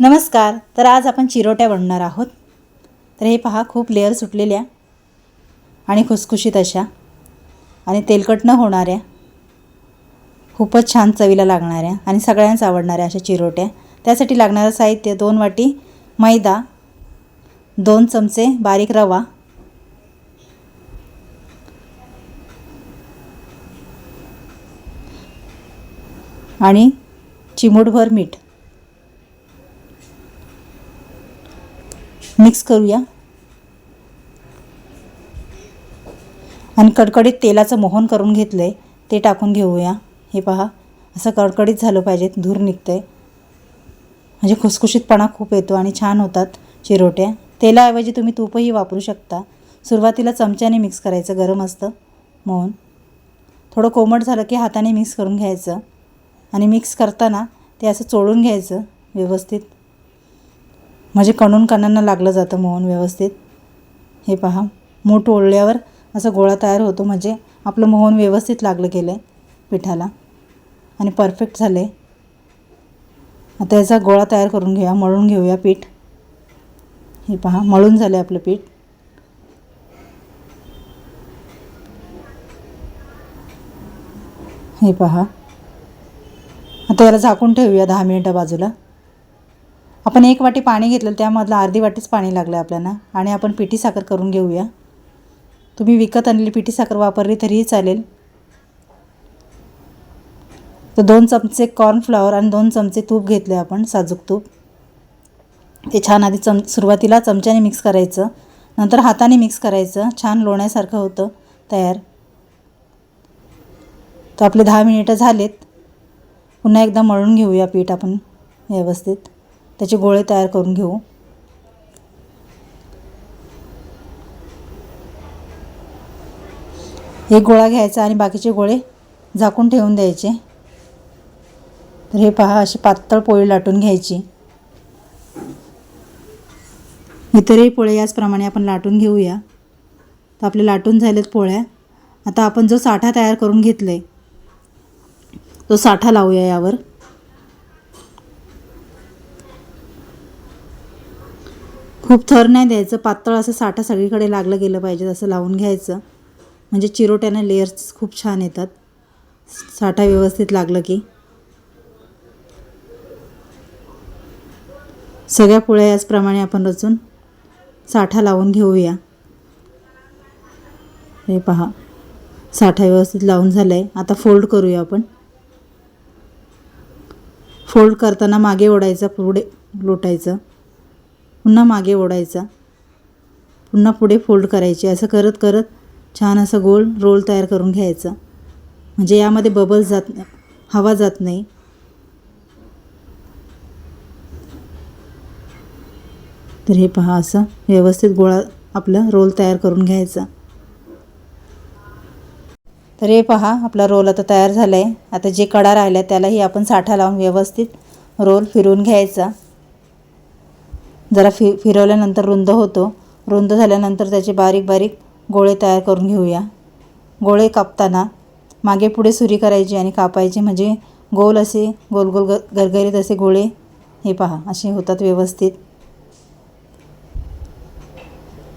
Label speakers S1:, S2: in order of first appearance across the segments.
S1: नमस्कार तर आज आपण चिरोट्या बनणार आहोत. तर हे पहा खूप लेअर सुटलेल्या आणि खुसखुशीत अशा आणि तेलकट न होणाऱ्या खूपच छान चवीला लागणाऱ्या आणि सगळ्यांच आवडणाऱ्या अशा चिरोट्या. त्यासाठी लागणारं साहित्य दोन वाटी मैदा दोन चमचे बारीक रवा आणि चिमूटभर मीठ. मिक्स करूया. आणि कडकडीत तेलाचं मोहन करून घेतलं आहे ते टाकून घेऊया. हे पहा असं कडकडीत झालं पाहिजे धूर निघतं आहे म्हणजे खुसखुशीतपणा खूप येतो आणि छान होतात चिरोट्या. तेलाऐवजी तुम्ही तूपही वापरू शकता. सुरुवातीला चमच्याने मिक्स करायचं गरम असतं मोहन. थोडं कोमट झालं की हाताने मिक्स करून घ्यायचं. आणि मिक्स करताना ते असं चोळून घ्यायचं व्यवस्थित. म्हणजे कणून कणांना लागलं जातं मोहन व्यवस्थित. हे पहा मूठ ओढल्यावर असा गोळा तयार होतो म्हणजे आपलं मोहन व्यवस्थित लागलं गेलं आहे पिठाला. आणि परफेक्ट झाले आता याचा गोळा तयार करून घेऊया मळून घेऊया पीठ. हे पहा मळून झालं आहे आपलं पीठ. हे पहा. आता याला झाकून ठेवूया दहा मिनिटं बाजूला. आपण एक वाटी पाणी घेतलं त्यामधलं अर्धी वाटीच पाणी लागलं आपल्याला. आणि आपण पिठी साखर करून घेऊया. तुम्ही विकत आणलेली पिठी साखर वापरली तरीही चालेल. तर दोन चमचे कॉर्नफ्लॉवर आणि दोन चमचे तूप घेतले आपण साजूक तूप. ते छान आधी चम सुरुवातीला चमच्याने मिक्स करायचं. नंतर हाताने मिक्स करायचं. छान लोण्यासारखं होतं तयार. तर आपले दहा मिनिटं झालेत. पुन्हा एकदा मळून घेऊया पीठ आपण व्यवस्थित. त्याचे गोळे तयार करून घेऊ. एक गोळा घ्यायचा आणि बाकीचे गोळे झाकून ठेवून द्यायचे. तर हे पहा अशी पातळ पोळी लाटून घ्यायची. इतरही पोळे याचप्रमाणे आपण लाटून घेऊया. तर आपले लाटून झालेत पोळ्या. आता आपण जो साठा तयार करून घेतला आहे तो साठा लावूया यावर. खूप थर नाही द्यायचं पातळ असं साठा सगळीकडे लागलं गेलं पाहिजे असं लावून घ्यायचं. म्हणजे चिरोट्यानं लेयर्स खूप छान येतात. साठा व्यवस्थित लागलं की. सगळ्या पोळ्या याचप्रमाणे आपण रचून साठा लावून घेऊया. हे पहा साठा व्यवस्थित लावून झाला आहे आता फोल्ड करूया आपण. फोल्ड करताना मागे ओढायचं पुढे लोटायचं. पुन्हा मागे ओढायचा. पुन्हा पुढे फोल्ड करायचे. असं करत करत छान असं गोल रोल तयार करून घ्यायचा. म्हणजे यामध्ये बबल्स जात हवा जात नाही. तर हे पहा असं व्यवस्थित गोळा आपलं रोल तयार करून घ्यायचा. तर हे पहा आपला रोल आता तयार झाला आहे आता जे कडा राहिल्या त्यालाही आपण साठा लावून व्यवस्थित रोल फिरवून घ्यायचा. जरा फि फिरवल्यानंतर रुंद होतो. रुंद झाल्यानंतर त्याचे बारीक बारीक गोळे तयार करून घेऊया. गोळे कापताना मागे पुढे सुरी करायची आणि कापायची. म्हणजे गोल असे गोल गोल ग गरगरीत असे गोळे. हे पहा असे होतात व्यवस्थित.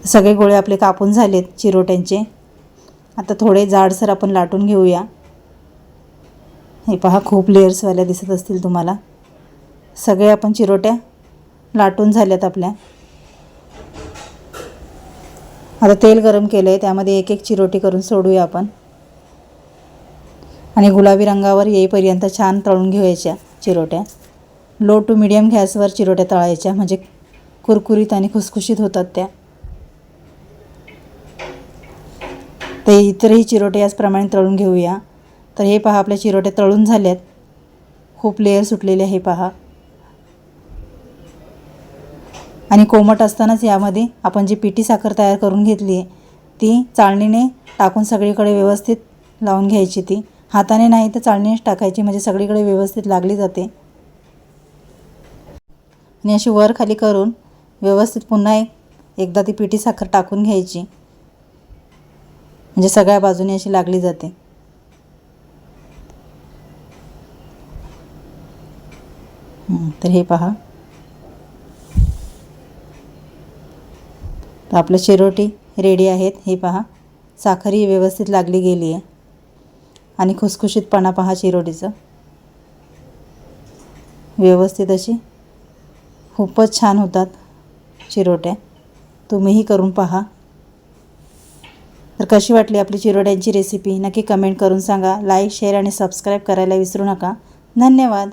S1: सगळे गोळे आपले कापून झालेत चिरोट्यांचे. आता थोडे जाडसर आपण लाटून घेऊया. हे पहा खूप लेअर्सवाल्या दिसत असतील तुम्हाला. सगळे आपण चिरोट्या लाटून झाल्यात आपल्या. आता तेल गरम केलं आहे त्यामध्ये एक एक चिरोटी करून सोडूया आपण. आणि गुलाबी रंगावर येईपर्यंत छान तळून घ्यायच्या चिरोट्या. लो टू मिडियम गॅसवर चिरोट्या तळायच्या म्हणजे कुरकुरीत आणि खुसखुशीत होतात त्या. ते इतरही चिरोटे याचप्रमाणे तळून घेऊया. तर हे पहा आपल्या चिरोटे तळून झाल्यात. खूप लेअर सुटलेले हे पहा. आणि कोमट असतानाच यामध्ये आपण जी पिठी साखर तयार करून घेतली आहे ती चाळणीने टाकून सगळीकडे व्यवस्थित लावून घ्यायची ती. हाताने नाही तर चाळणीनेच टाकायची म्हणजे सगळीकडे व्यवस्थित लागली जाते. आणि अशी वर खाली करून व्यवस्थित पुन्हा एक एकदा ती पिठी साखर टाकून घ्यायची. म्हणजे सगळ्या बाजूने अशी लागली जाते. तर हे पहा. तर आपलं चिरोटी रेडी आहेत. हे पहा. साखरही व्यवस्थित लागली गेली आहे आणि खुसखुशीतपणा पहा चिरोटीचं व्यवस्थित अशी. खूपच छान होतात चिरोट्या तुम्हीही करून पहा. तर कशी वाटली आपली चिरोट्यांची रेसिपी नक्की कमेंट करून सांगा. लाईक शेअर आणि सबस्क्राईब करायला विसरू नका. धन्यवाद.